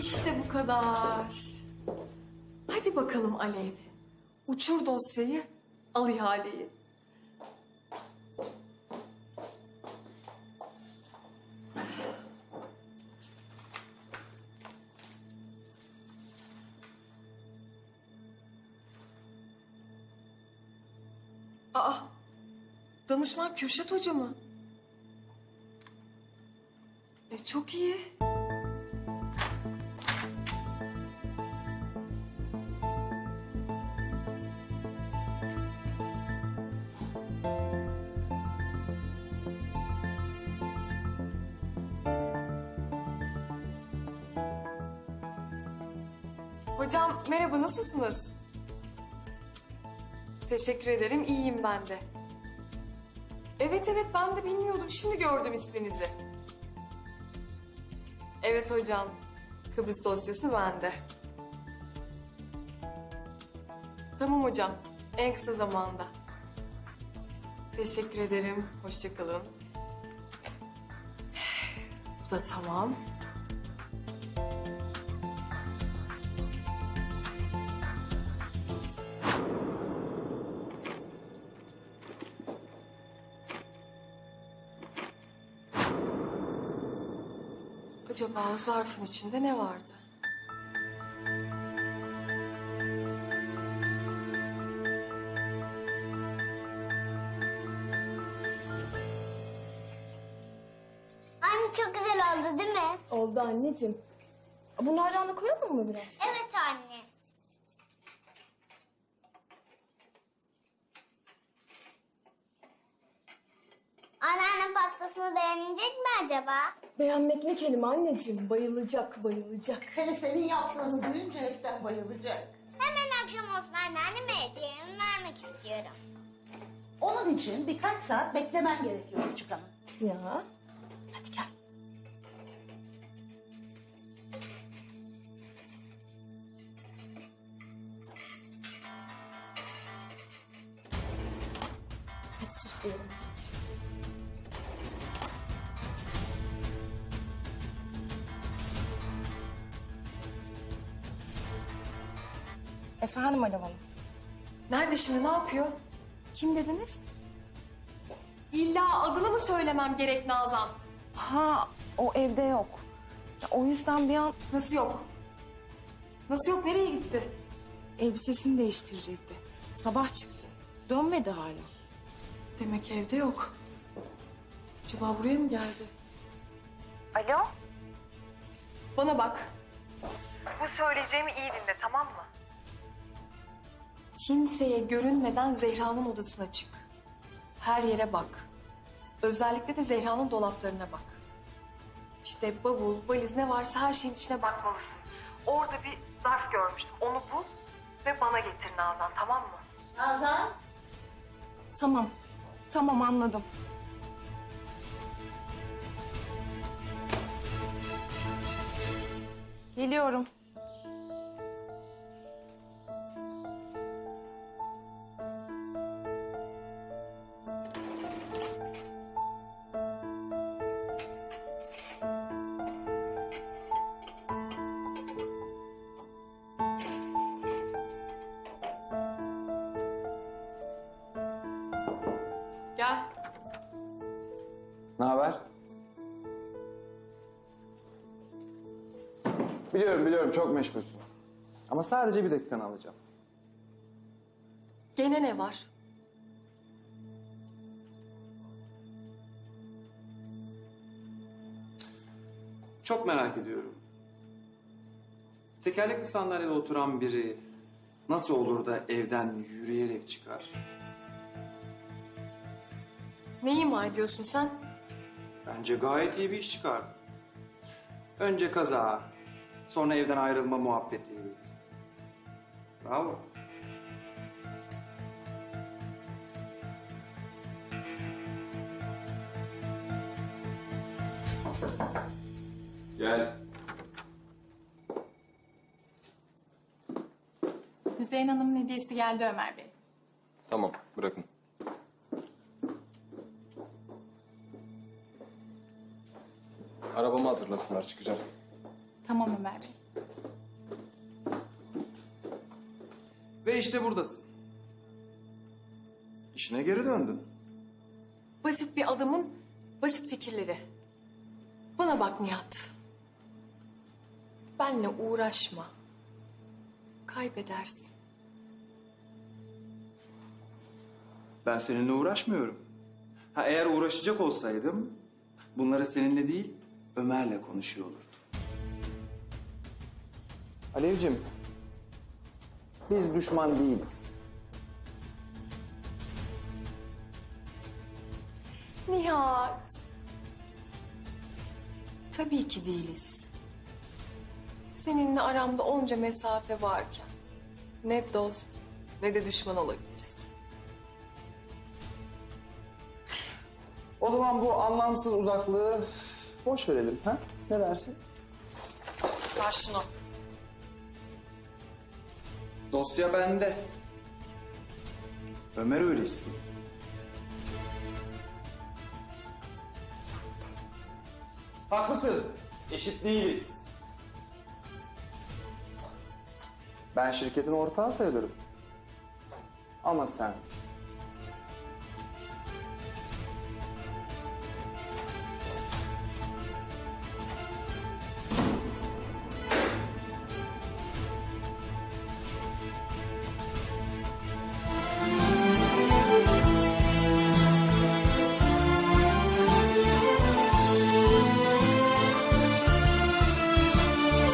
İşte bu kadar. Hadi bakalım Alev. Uçur dosyayı, al ihaleyi. Aa, danışman Kürşat Hoca mı? E çok iyi. Hocam merhaba nasılsınız? Teşekkür ederim iyiyim ben de. Evet evet ben de bilmiyordum şimdi gördüm isminizi. Evet hocam. Kıbrıs dosyası bende. Tamam hocam. En kısa zamanda. Teşekkür ederim. Hoşça kalın. Bu da tamam. Acaba o zarfın içinde ne vardı? Anne çok güzel oldu değil mi? Oldu anneciğim. Bunlardan da koyalım mı biraz? Evet anne. Pastasını beğenecek mi acaba? Beğenmek ne kelime anneciğim? Bayılacak, bayılacak. Hele senin yaptığını duyunca hepten bayılacak. Hemen akşam olsun anneanneme hediyemi vermek istiyorum. Onun için birkaç saat beklemen gerekiyor küçük hanım. Ya. Hadi gel. Hadi süsleyelim. Efendim Alev Hanım. Nerede şimdi ne yapıyor? Kim dediniz? İlla adını mı söylemem gerek Nazan? Ha, o evde yok. Ya, o yüzden bir an Nasıl yok? Nasıl yok? Nereye gitti? elbisesini değiştirecekti. Sabah çıktı. Dönmedi hala. Demek evde yok. Acaba buraya mı geldi? Alo? Bana bak. Bu söyleyeceğimi iyi dinle tamam mı? Kimseye görünmeden Zehra'nın odasına çık. Her yere bak. Özellikle de Zehra'nın dolaplarına bak. İşte bavul, valiz ne varsa her şeyin içine bakmalısın. Orada bir zarf görmüştüm. Onu bul ve bana getir Nazan tamam mı? Nazan, Tamam. Tamam anladım. Geliyorum. Gel. Ne haber? Biliyorum biliyorum çok meşgulsün. Ama sadece bir dakikanı alacağım. Gene ne var? Çok merak ediyorum. Tekerlekli sandalyede oturan biri nasıl olur da evden yürüyerek çıkar? Ne ima ediyorsun sen? Bence gayet iyi bir iş çıkardı. Önce kaza, sonra evden ayrılma muhabbeti. Bravo. Gel. Hüseyin Hanım'ın hediyesi geldi Ömer Bey. Tamam, bırakın. Arabamı hazırlasınlar çıkacağım. Tamam Ömer Bey. Ve işte buradasın. İşine geri döndün. Basit bir adamın basit fikirleri. Bana bak Nihat. Benle uğraşma. Kaybedersin. Ben seninle uğraşmıyorum. Ha, eğer uğraşacak olsaydım bunları seninle değil Ömer'le konuşuyor olurdum. Alevcim, biz düşman değiliz. Nihat. Tabii ki değiliz. Seninle aramda onca mesafe varken ne dost ne de düşman olabiliriz. O zaman bu anlamsız uzaklığı boş verelim ha? Ne dersin? Ver şunu. Dosya bende. Ömer öyle istedi. Haklısın. Eşit değiliz. Ben şirketin ortağı sayılırım. Ama sen